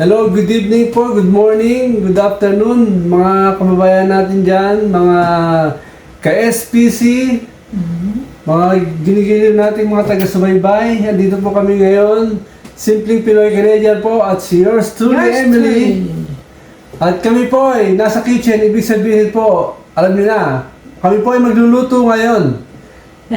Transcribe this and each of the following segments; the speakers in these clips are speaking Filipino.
Hello, good evening po, good morning, good afternoon, mga kababayan natin dyan, mga ka-SPC, mga ginigiliw natin mga taga-subaybay. Andito po kami ngayon, Simpleng Pinoy Canadian po at si yours truly, Yours Emily. truly. At kami po ay nasa kitchen, ibig sabihin po, alam niyo na, kami po ay magluluto ngayon.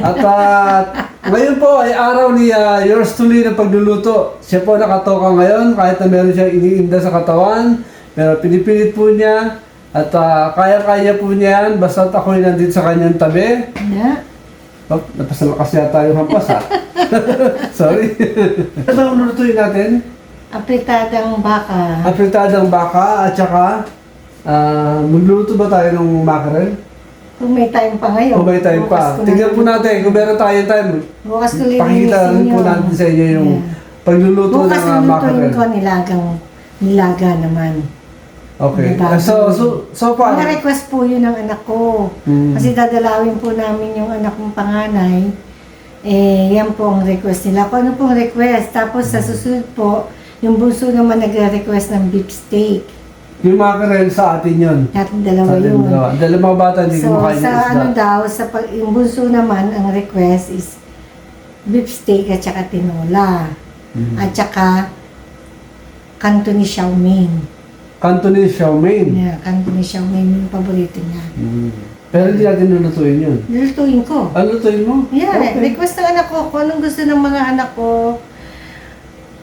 At ah, ngayon po ay araw ni ah, yours truly na pagluluto. Siya po nakatoka ngayon kahit na meron siyang iniinda sa katawan. Pero pinipilit po niya at ah, kaya-kaya po niya yan basta ako'y nandito sa kanyang tabi. Na? Oh, napasalakas yata yung hampas ha. Sorry. ano ang lulutuin natin? Apritadang baka. Apritadang baka at saka ah, magluluto ba tayo ng mackerel? Kung may time pa ngayon. Kung may time pa. bukas na- po natin kung meron tayong time. Bukas ko lilinisin rin po natin sa inyo yung Yeah. pagluluto Bukas ng uh, lulutuin mackerel. ko nilagang nilaga naman. Okay. Ah, so, so, so far, Mga request po yun ng anak ko. Hmm. Kasi dadalawin po namin yung anak kong panganay. Eh, yan po ang request nila. Kung ano pong request. Tapos sa susunod po, yung bunso naman nagre-request ng beef steak. Yung mackerel sa atin yun. At Sa dalawa atin yun. dalawa. Dahil mga bata hindi So, kumakain sa isda. ano daw, sa pag, yung bunso naman, ang request is beef steak at saka tinola. Mhm. At saka Cantonese chow mein. Cantonese chow mein. Yeah, Cantonese chow mein yung paborito niya. Mm. Pero hindi natin lulutuin yun. Nilutuin ko. Ano lutuin mo? Yeah, Okay. request ng anak ko kung anong gusto ng mga anak ko.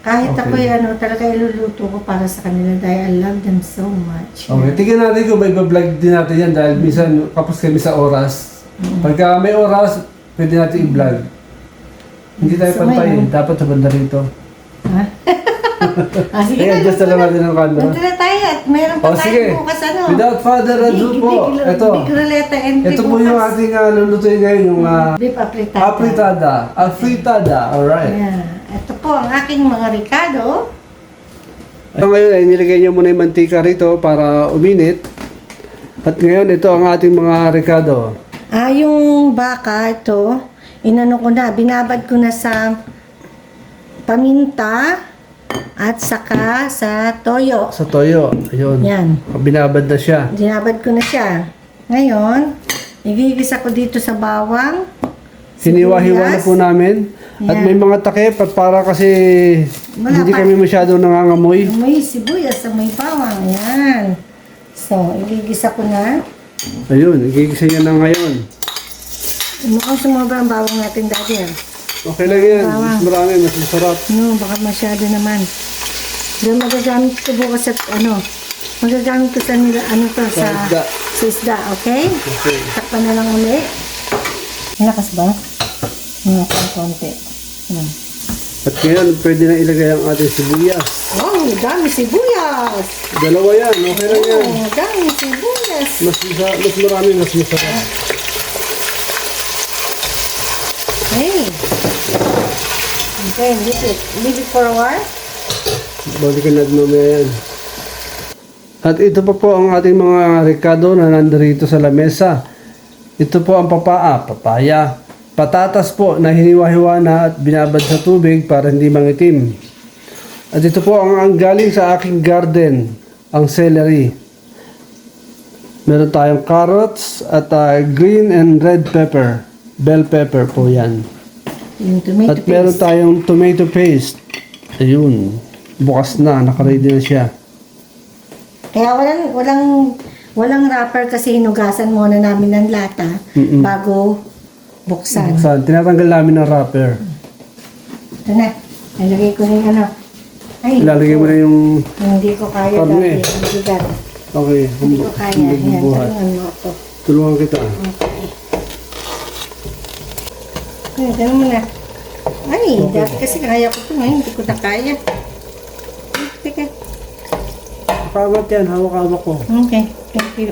Kahit Okay. ako ano, talaga iluluto ko para sa kanila dahil I love them so much. Okay, tingnan natin kung may vlog din natin yan dahil minsan kapos kami sa oras. Pagka may oras, pwede natin i-vlog. Hindi tayo So, pantayin. Dapat sa banda rito. Ha? ah, sige Kaya na, adjust na natin ang camera. Nandito na tayo at meron pa O tayo sige, bukas ano. without further ado po, ito. Ito po yung ating uh, lulutuin ngayon, yung uh, Beef apritada. apritada. Afritada, alright. Yeah. Ito po ang aking mga ricado. So ngayon ay nilagay niyo muna yung mantika rito para uminit. At ngayon ito ang ating mga ricado. Ah, yung baka, ito, inano ko na, binabad ko na sa paminta at saka sa toyo. Sa toyo, ayun. Yan. Binabad na siya. Binabad ko na siya. Ngayon, igigisa ko dito sa bawang. Hiniwa-hiwa na sibuyas. po namin. At may mga takip at para kasi Wala hindi pa. kami masyado nangangamoy. May sibuyas sa may bawang. Yan. So, igigisa ko na. Ayun, igigisa niya na ngayon. Mukhang sumobra ang bawang natin dati. Ah. Okay lang yan. Mas marami, mas masarap. No, baka masyado naman. Dahil magagamit ko bukas at ano, magagamit ko sa nila, ano to, Sa sa, isda. sa isda, okay? Okay. Takpan na lang uli. Malakas ba? Malakas ng konti. Yan. At ngayon, pwede na ilagay ang ating sibuyas. Oh, dami sibuyas! Dalawa yan, okay lang yan. Oh, dami sibuyas! Mas, masa- mas marami, mas masarap. Okay. Okay, leave it. Leave it for a while. Balikan natin mamaya yan. At ito pa po ang ating mga ricado na nandito sa lamesa. Ito po ang papaa, papaya. Patatas po na hiniwa-hiwa na at binabad sa tubig para hindi mangitim. At ito po ang, ang galing sa aking garden, ang celery. Meron tayong carrots at ah, green and red pepper. Bell pepper po yan. Yung tomato At meron paste. tayong tomato paste. Ayun. Bukas na. Nakaready na siya. Kaya walang, walang, walang wrapper kasi hinugasan muna namin ng lata Mm-mm. bago buksan. Saan? Tinatanggal namin ng wrapper. Ito na. Nalagay ko na yung ano. Ay, Ilalagay mo na yung... hindi ko kaya Karne. dati. Ang bigat. Okay. Hindi ko kaya. Yan, Bubuhat. tulungan mo ako. Tulungan kita. Okay. Ay, ganun mo na. Ay, dati kasi kaya ko ito. Ngayon, hindi ko na kaya. Ay, Teka. Kamat yan. Hawak-hawak ko. Okay, thank you.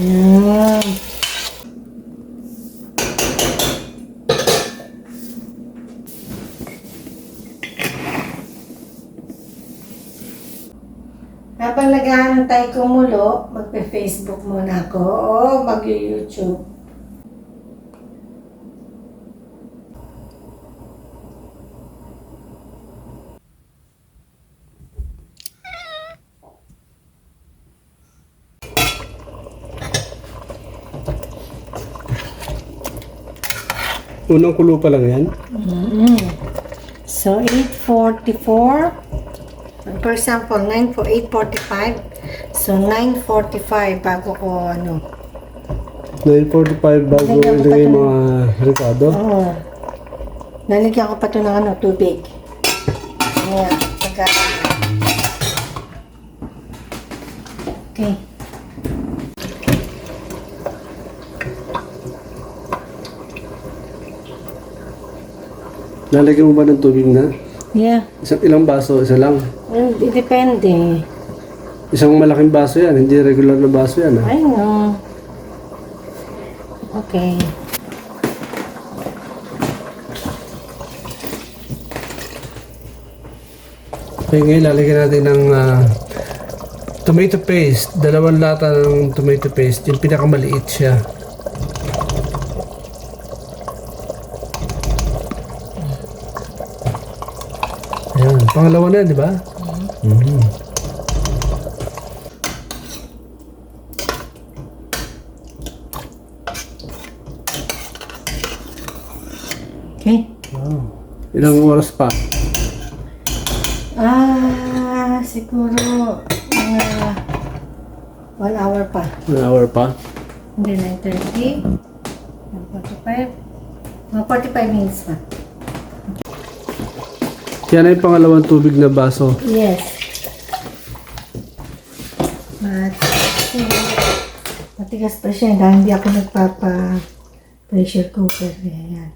Yan. Habang naghahantay kumulo, magpe-Facebook muna ako o mag-YouTube. Unang kulo pa lang yan. Mm. So, 8.44. For example, 9 for 8.45. So, 9.45 bago ko ano. 9.45 bago ilagay mga Ricardo. Oo. Lalagyan ko pa ito ng ano, tubig. Ayan. Pagka... Lalagyan mo ba ng tubig na? Yeah. Isang ilang baso? Isa lang. Well, depende. Isang malaking baso yan, hindi regular na baso yan. ah. I know. Okay. Okay, ngayon lalagyan natin ng ah, tomato paste. Dalawang lata ng tomato paste. Yung pinakamaliit siya. Ayan, pangalawa na, di ba? Mhm. Okay. Wow. Ilang oras pa? Ah, siguro mga one hour pa. One hour pa? Hindi, 9.30. 45. Mga 45 minutes pa. Yan ay pangalawang tubig na baso. Yes. At, matigas pa siya dahil hindi ako nagpapa pressure cooker. Kaya yan.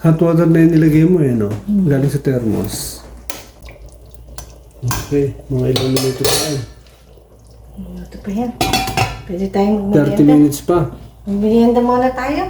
Hot water na yung nilagay mo eh, no? Galing sa thermos. Okay, mga ilang minuto pa yan. Ito pa yan. Pwede tayong 30 magmerienda. minutes pa. Magmerienda muna tayo.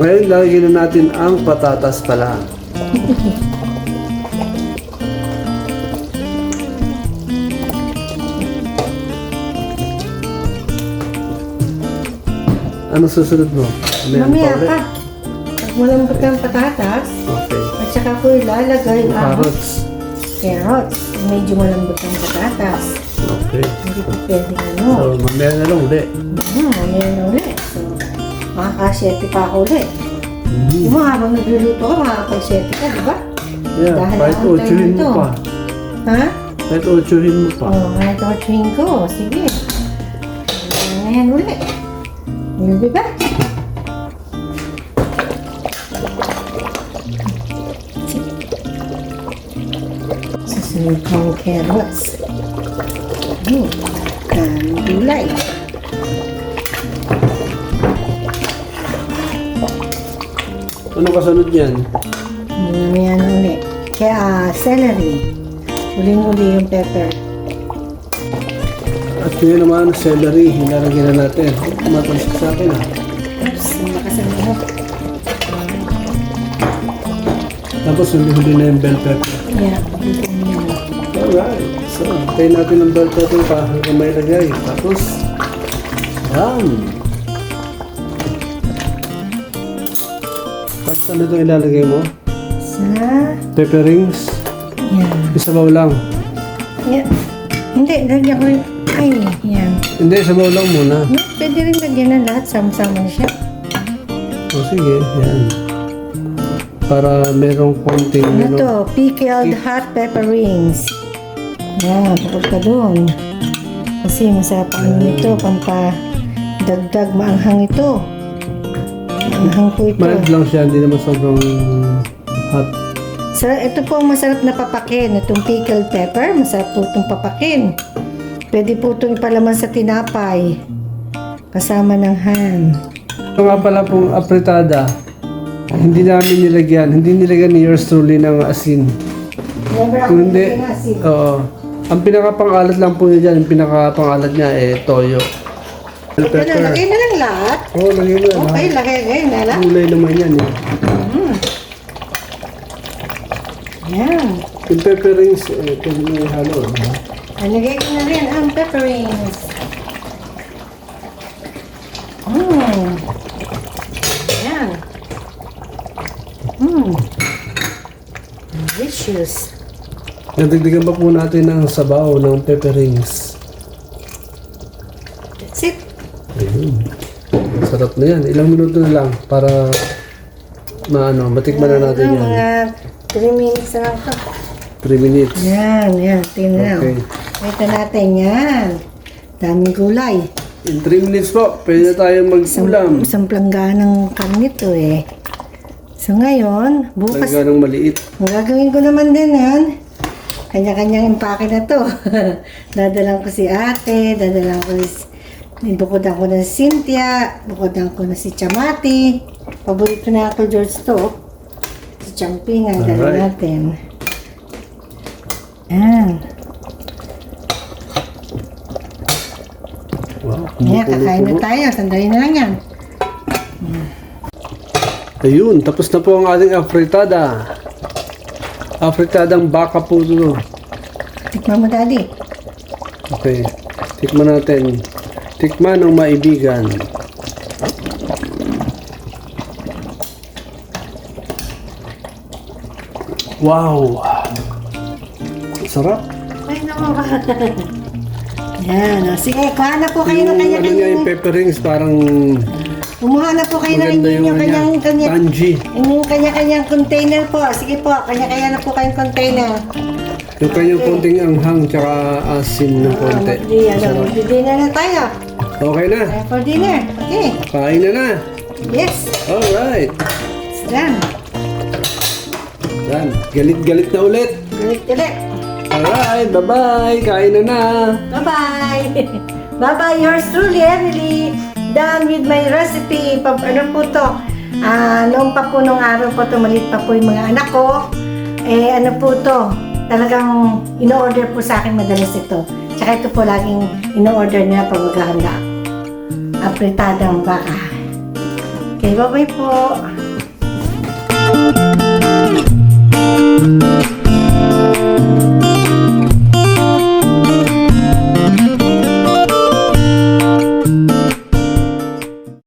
Ngayon, lalagyan na natin ang patatas pala. ano susunod mo? Meron Mamaya pa. Pag malambot ang patatas, Okay. at saka ko ilalagay ang Carrots. carrots. Medyo malambot ang patatas. Okay. Hindi pa pwede ano. So, mamaya na lang ulit. Hmm, ano yun ulit. So, makakasyete pa ako ulit. Mhm. Di mo habang nagluluto ka, makakapag-syete ka, di ba? Yeah, Dahil kahit ang ochuhin mo pa. Ha? Kahit ochuhin mo pa. Oo, oh, kahit torturing ko. Sige. Ano na yan ulit. We'll be back. Susunod kong carrots. Hmm. Gulay. Ano kasunod yan? Hmm, yan ulit. Kaya ah, celery. Uling-uli yung pepper. At ngayon naman, celery. Hinalagyan na natin. Matalsik sa akin ah. Oops. Tapos huli-huli na yung bell pepper. Yeah, dito mo yan. Alright. So, tayo natin ng bell pepper pa hanggang may lagay. Tapos, yan. Tapos ano itong ilalagay mo? Sa... Pepper rings. Yan. Isabaw lang. Yan. Hindi, lagyan ko rin. Ay, yan. Hindi, isabaw lang muna. No, pwede rin lagyan ng lahat. Sama-sama na siya. O sige, yan. Para merong konting Ano ano. to? Pickled hot pepper rings. Yan, tapos ka doon. Kasi masarap ang nito. Pampa dagdag maanghang ito. Po ito. Mild lang siya, hindi naman sobrang hot. So, ito po ang masarap na papakin. Itong pickled pepper, masarap po itong papakin. Pwede po itong ipalaman sa tinapay. Kasama ng ham. Ito nga pala pong apretada. Hindi namin nilagyan. Hindi nilagyan ni yours truly ng asin. Never ako Kung hindi, nilagyan ng asin. oo. Ang pinakapangalat lang po niya dyan, yung pinakapangalat niya eh, toyo. Ano, pepper. lagay na lang lahat. Oo, oh, lagay mo na. Okay, lagay, lagay na lang. Gulay naman yan eh. Mm. Yan. Yung pepper rings, eh, mo ihalo. di ba? Nalagay ko na rin ang pepperings. Mmm. Yan. Mmm. Delicious. Nadagdagan pa po natin ng sabaw ng pepper rings. That's it. Ayun. Sarap na yan. Ilang minuto na lang para maano, matikman na natin yan. Mga 3 minutes na lang ito. 3 minutes. Yan, yan. Tingnan Okay. okay. Ito natin yan. Daming gulay. In 3 minutes po, pwede na tayo mag-ulam. Isang plangganang karne to eh. So ngayon, bukas Talaga ng maliit. Ang gagawin ko naman din yan, kanya-kanyang impake na to. dadalang ko si ate, dadalang ko si... Bukodan ko na si Cynthia, bukodan ko na si Chamati. Paborito na ako George to. Si Champi nga, Alright. natin. Yan. Wow, Yan, kakain na tayo. Sandali na lang yan. Ayun, tapos na po ang ating afritada. Afritadang baka po ito. Tikman mo, Daddy. Okay, tikman natin. Tikman ng maibigan. Wow! Sarap. Ay, naman ba? Yan. o. Sige, kuha na po kayo Yung ng ano niya, kanya-kanyang... yung pepper rings, parang Kumuha na po kayo ng maganda yung inyong ano niya. kanyang kanya Tangy. Yung kanya-kanyang container po. Sige po, kanya-kanya na po kayong container. Yung kanyang konting anghang tsaka asin ng konti. Magdi, ano, Sarap. magdi-dinner na tayo. Okay na. Time for dinner. Okay. Kain na na. Yes. Alright. It's done. Yan. Galit-galit na ulit. Galit-galit. Alright. Bye-bye. Kain na na. Bye-bye. Bye-bye. Yours truly, Emily. Done with my recipe. Pa, ano po to? Ah, noong pa po nung araw po to, maliit pa po yung mga anak ko. Eh, ano po to? Talagang in-order po sa akin madalas ito. Tsaka ito po laging in-order nila pag maghahanda apretadang baka. Okay, bye-bye po! Thank you.